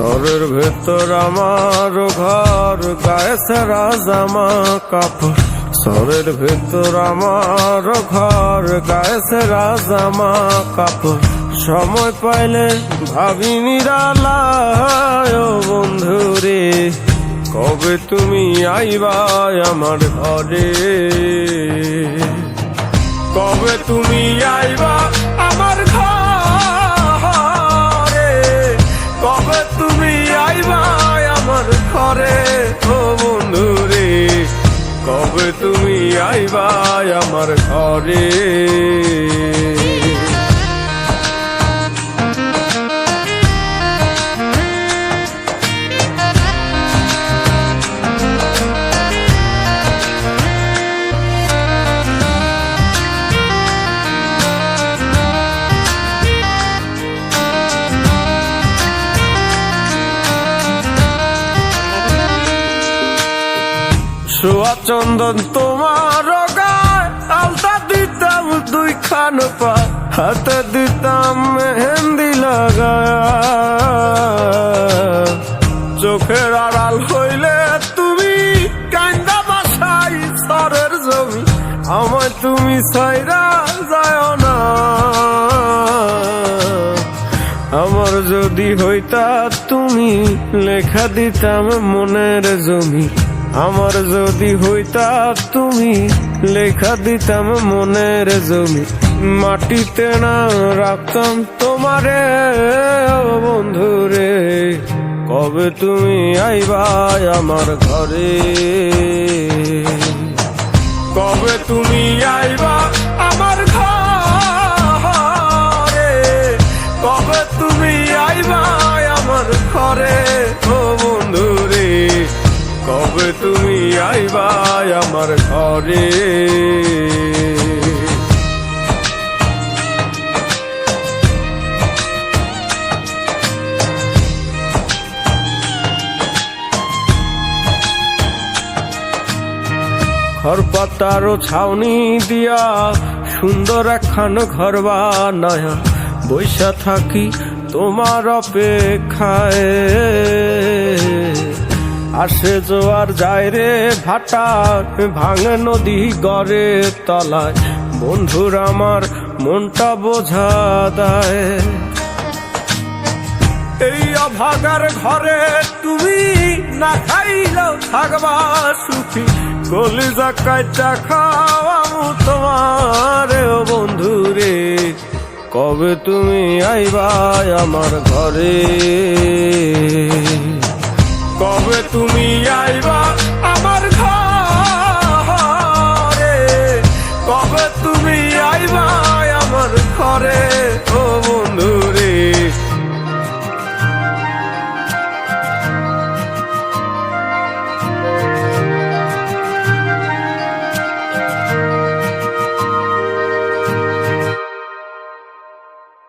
শহরের ভেতর আমার ঘর, গায়ে সেরা জামা কাপড়। শহরের ভেতর আমার ঘর, গায়ে সেরা জামা কাপড়। সময় পাইলে ভাবি বন্ধু রে, কবে তুমি আইবা আমার ঘরে? কবে তুমি আইবা তুমি আইবা আমার ঘরে। সোয়া চন্দন তোমার আলতা দিতাম দুই খান হাতে দিতাম মেহেন্দি লাগায়। চোখের আড়াল হইলে তুমি কান্দা বাসাই সরের জমি, আমায় তুমি সাইরা যায় না। আমার যদি হইতা তুমি লেখা দিতাম মনের জমি। আমার যদি হইতা তুমি লেখা দিতাম মনের জমি। মাটিতে না রাখতাম তোমারে বন্ধুরে। কবে তুমি আইবা আমার ঘরে? কবে তুমি আইবা আমার ঘরে? কবে তুমি আইবা আমার ঘরে? ও কবে তুমি আইবা আমার ঘরে। খরপাতারও ছাউনি দিয়া সুন্দর একখান ঘর বানায়া। বৈশা থাকি তোমার অপেক্ষায়। আসে জোয়ার যায় রে ভাটা, ভাঙে নদী গড়ে তলায়। বন্ধুর আমার মনটা বোঝা দেয়। এই অভাগার ঘরে তুমি না খাইলেও থাকবা সুখী। কলিজা কাইটা খাওয়ামু তোমার, ও বন্ধু রে। কবে তুমি আইবা আমার ঘরে? কবে তুমি আইবা?